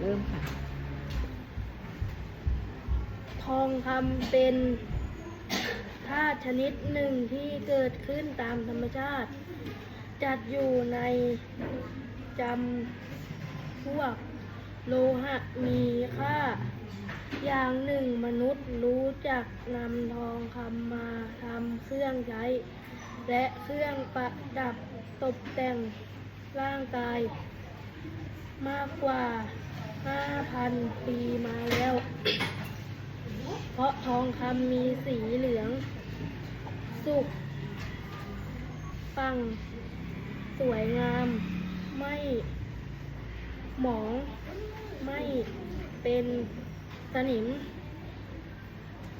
เริ่มค่ะ ทองคำเป็นธาตุชนิดหนึ่งที่เกิดขึ้นตามธรรมชาติ จัดอยู่ในจำพวกโลหะมีค่า อย่างหนึ่งมนุษย์รู้จักนำทองคำมาทำเครื่องใช้ และเครื่องประดับตกแต่งร่างกาย มากกว่า 5,000ปีมาแล้ว เพราะทองคำมีสีเหลือง สุกปัง สวยงาม ไม่ หมอง ไม่เป็นสนิม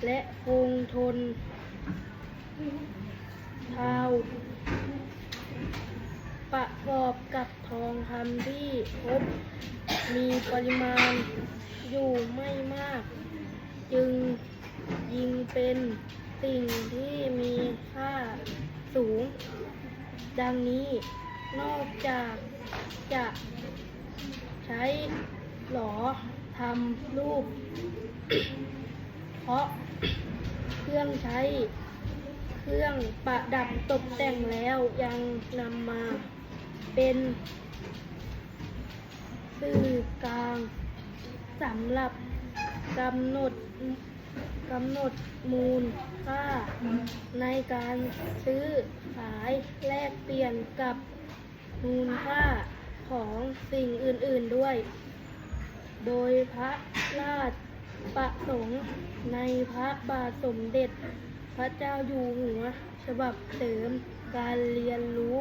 และคงทนเทาวประกอบกับทองคำที่พบ มีปริมาณอยู่ไม่มาก จึงยิงเป็นสิ่งที่มีค่าสูง ดังนี้นอกจากจะใช้หลอทำรูป เพราะเครื่องใช้เครื่องประดับตกแต่งแล้วยังนำมาเป็น สื่อกลางสำหรับกำหนดกำหนดมูลค่า ในการซื้อขายแลกเปลี่ยนกับมูลค่าของสิ่งอื่น ๆด้วย โดยพระราชประสงค์ในพระบาทสมเด็จ พระเจ้าอยู่หัว ฉบับเสริมการเรียนรู้